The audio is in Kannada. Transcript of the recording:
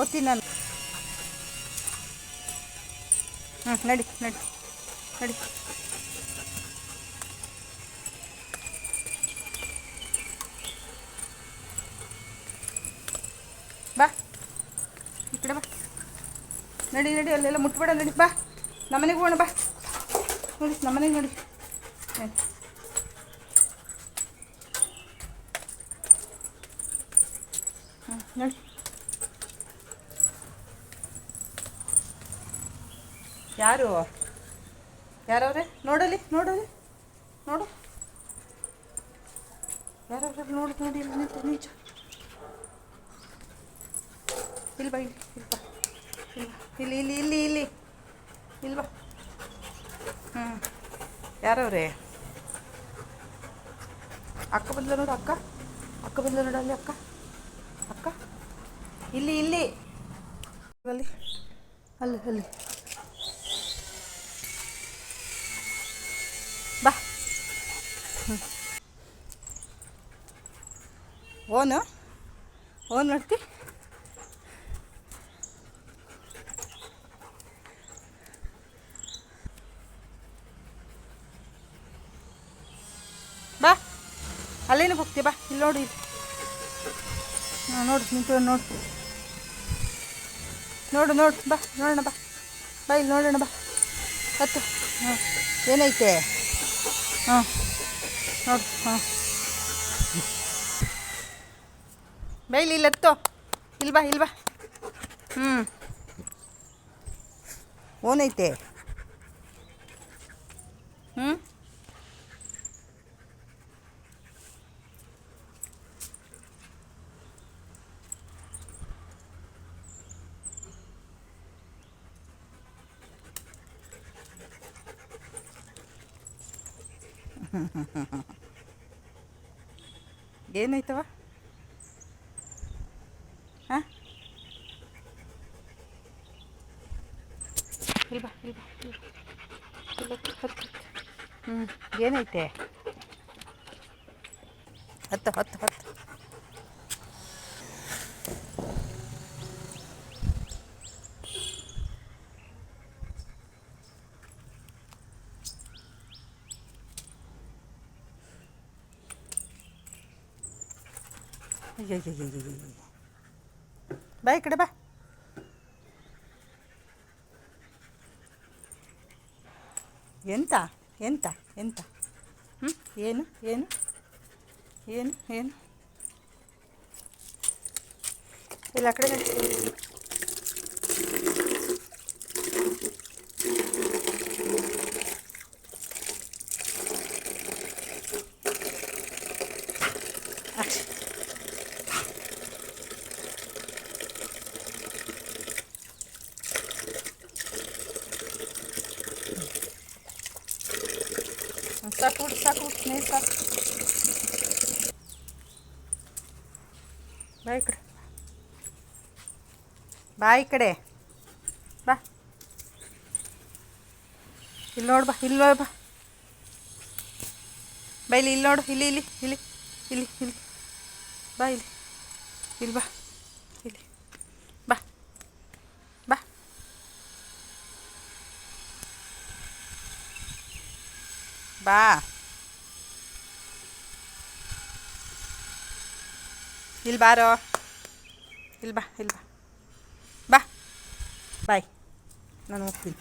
ಓದ್ತೀನಿ ನಾನು. ಹ್ಞೂ ನಡಿ ನಡಿ ನಡಿ. ಬಾ. ಈ ಕಡೆ ಬಾ. ನಡಿ ನಡಿ ಅಲ್ಲೆಲ್ಲ ಮುಟ್ಬೇಡ ನಡಿ ಬಾ. ನಮ್ಮನೆಗೆ ಹೋಗೋಣ ಬಾ. ನೋಡಿ ನಮ್ಮನೆಗೆ ನೋಡಿ. ಹ್ಮ್, ನೋಡಿ. ಯಾರು? ಯಾರವ್ರೆ? ನೋಡಲಿ ನೋಡಲಿ. ನೋಡು. ಯಾರವ್ರೆ? ನೋಡಿ ನೋಡಿ, ಇಲ್ಲಿ ನಿಂತು, ನಿಂಚ. ಇಲ್ಲಿ ಬಾ, ಇಲ್ಲಿ ಇಲ್ಲಿ ಇಲ್ಲಿ ಇಲ್ಲಿ ಇಲ್ಲಿ ಬಾ. ಹ್ಞೂ ಯಾರವ್ರೆ? ಅಕ್ಕ ಬಂದ್ಲ ನೋಡು, ಅಕ್ಕ. ಅಕ್ಕ ಬಂದ್ಲ ನೋಡು, ಅಲ್ಲಿ ಅಕ್ಕ. ಅಕ್ಕ. ಇಲ್ಲಿ ಇಲ್ಲಿ. ಅಲ್ಲಿ. ಅಲ್ಲಿ ಅಲ್ಲಿ ಬಾ ಹ್ಞೂ ಓನು? ಓನ್ ಮಾಡ್ತಿ? ಬಾ. ಅಲ್ಲೇನು ಹೋಗ್ತಿ, ಬಾ. ಇಲ್ಲಿ ನೋಡಿ ಹಾಂ, ನೋಡು ನಿಂತು ನೋಡು. ನೋಡು ನೋಡು, ಬಾ. ನೋಡೋಣ, ಬಾ. ಬಾ, ಇಲ್ಲಿ ನೋಡೋಣ, ಬಾ. ಹತ್ತು. ಹಾಂ. ಏನೈತೆ ಹಾಂ. ನೋಡು ಹಾಂ ಬಾ ಇಲ್ಲಿ ಇಲ್ಲಿ ಹತ್ತು ಇಲ್ಲಿ ಬಾ ಇಲ್ಲಿ ಬಾ ಹ್ಞೂ ಓನೈತೆ ಹ್ಞೂ ಏನಾಯ್ತವ ಹಾಂ ಇಲ್ಲಿ ಬಾ ಇಲ್ಲಿ ಹಾ ಹತ್ತು, ಹತ್ತು ಹ್ಞೂ ಏನೈತೆ ಹತ್ತು ಹತ್ತು ಹತ್ತು. ಅಯ್ಯಯ್ಯಯ್ಯಯ್ಯಯ್ಯ. ಬಾ ಈ ಕಡೆ ಬಾ ಎಂತ ಎಂತ ಎಂತ ಹ್ಞೂ ಏನು ಏನು ಏನು ಏನು ಇಲ್ಲ ಆ ಕಡೆ ಹ್ಮ್, ಸಾಕು ಬಿಡು ಸಾಕು ಬಿಡು ನೀರು ಸಾಕು ಬಾ ಈ ಕಡೆ ಬಾ ಈ ಕಡೆ ಬಾ ಇಲ್ಲಿ ನೋಡು ಬಾ ಇಲ್ಲಿ ನೋಡು ಬಾ ಬಾ ಇಲ್ಲಿ ಇಲ್ಲಿ ನೋಡು ಇಲ್ಲಿ ಇಲ್ಲಿ ಇಲ್ಲಿ ಇಲ್ಲಿ ಇಲ್ಲಿ ಬಾ ಇಲ್ಲಿ ಇಲ್ಲಿ ಬಾ ಇಲ್ಲಿ ಬಾ ಬಾ ಬಾ ಇಲ್ಲಿ ಬಾರೋ ಇಲ್ಲಿ ಬಾ ಇಲ್ಲಿ ಬಾ ಬಾ ಬಾಯ್ ನಾನು ಹೋಗ್ತೀನಿ